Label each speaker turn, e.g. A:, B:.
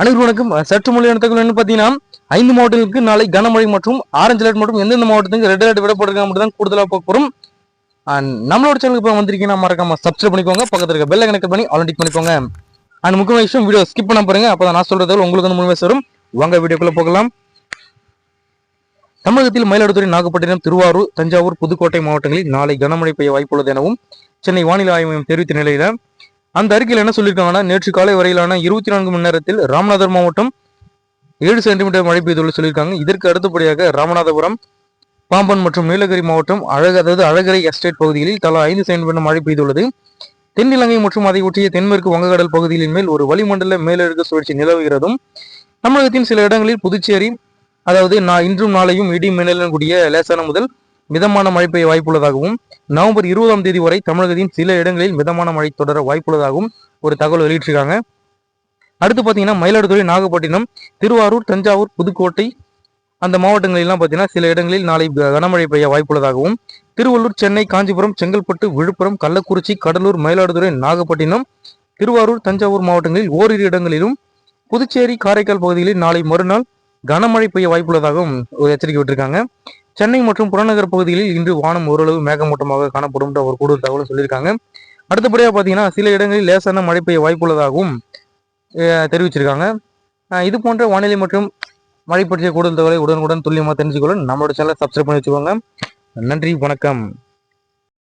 A: அனைவரும் வணக்கம். சற்று மொழியான தகவல் என்ன பார்த்தீங்கன்னா ஐந்து மாவட்டங்களுக்கு நாளை கனமழை மற்றும் ஆரஞ்சு அலர்ட் மற்றும் எந்தெந்த மாவட்டத்துக்கு ரெட் அலர்ட் விடப்பட்டிருக்காங்க மட்டும் தான் கூடுதலாக பார்க்க போகிறோம் அண்ட் நம்மளோட சேனலுக்கு இப்போ வந்திருக்கீங்கன்னா மறக்காம சப்ஸ்கிரைப் பண்ணிக்கோங்க. பக்கத்தில் இருக்க பெல்லை கனெக்ட் பண்ணி ஆல்ரெடி பண்ணிக்கோங்க. அண்ட் முக்கியமான விஷயம் வீடியோ ஸ்கிப் பண்ண பாருங்க. அப்போ நான் சொல்றது உங்களுக்கு வந்து முழுமையாக வரும் வாங்க வீடியோக்குள்ளே போகலாம். தமிழகத்தில் மயிலாடுதுறை நாகப்பட்டினம் திருவாரூர் தஞ்சாவூர் புதுக்கோட்டை மாவட்டங்களில் நாளை கனமழை பெய்ய வாய்ப்புள்ளது எனவும் சென்னை வானிலை ஆய்வு மையம் தெரிவித்த நிலையில் அந்த அறிக்கையில் என்ன சொல்லியிருக்காங்கன்னா நேற்று காலை வரையிலான இருபத்தி நான்கு மணி நேரத்தில் ராமநாதர் மாவட்டம் ஏழு சென்டிமீட்டர் மழை பெய்துள்ள சொல்லியிருக்காங்க. இதற்கு அடுத்தபடியாக ராமநாதபுரம் பாம்பன் மற்றும் நீலகிரி மாவட்டம் அழகு அதாவது அழகரை எஸ்டேட் பகுதிகளில் தலா ஐந்து சென்டிமீட்டர் மழை பெய்துள்ளது. தென்னிலங்கை மற்றும் அதை ஒட்டிய தென்மேற்கு வங்கக்கடல் பகுதிகளின் மேல் ஒரு வளிமண்டல மேலடுக்கு சுழற்சி நிலவுகிறதும் தமிழகத்தின் சில இடங்களில் புதுச்சேரி அதாவது நான் இன்றும் நாளையும் இடி மின்னலுடன் கூடிய லேசான முதல் மிதமான மழை பெய்ய வாய்ப்புள்ளதாகவும் நவம்பர் இருபதாம் தேதி வரை தமிழகத்தின் சில இடங்களில் மிதமான மழை தொடர வாய்ப்புள்ளதாகவும் ஒரு தகவல் வெளியிட்டிருக்காங்க. அடுத்து பார்த்தீங்கன்னா மயிலாடுதுறை நாகப்பட்டினம் திருவாரூர் தஞ்சாவூர் புதுக்கோட்டை அந்த மாவட்டங்களிலாம் பார்த்தீங்கன்னா சில இடங்களில் நாளை கனமழை பெய்ய வாய்ப்புள்ளதாகவும் திருவள்ளூர் சென்னை காஞ்சிபுரம் செங்கல்பட்டு விழுப்புரம் கள்ளக்குறிச்சி கடலூர் மயிலாடுதுறை நாகப்பட்டினம் திருவாரூர் தஞ்சாவூர் மாவட்டங்களில் ஓரிரு இடங்களிலும் புதுச்சேரி காரைக்கால் பகுதிகளில் நாளை மறுநாள் கனமழை பெய்ய வாய்ப்புள்ளதாகவும் ஒரு எச்சரிக்கை விட்டிருக்காங்க. சென்னை மற்றும் புறநகர் பகுதிகளில் இன்று வானம் ஓரளவு மேகமூட்டமாக காணப்படும் ஒரு கூடுதல் தகவல் சொல்லியிருக்காங்க. அடுத்தபடியாக பார்த்தீங்கன்னா சில இடங்களில் லேசான மழை பெய்ய வாய்ப்புள்ளதாகவும் தெரிவிச்சிருக்காங்க. இது போன்ற வானிலை மற்றும் மழை பற்றிய கூடுதல் தகவலை உடனுக்குடன் துல்லியமாக தெரிஞ்சுக்கொள்ள நம்மளோட சேனலை சப்ஸ்கிரைப் பண்ணி வச்சுக்கோங்க. நன்றி வணக்கம்.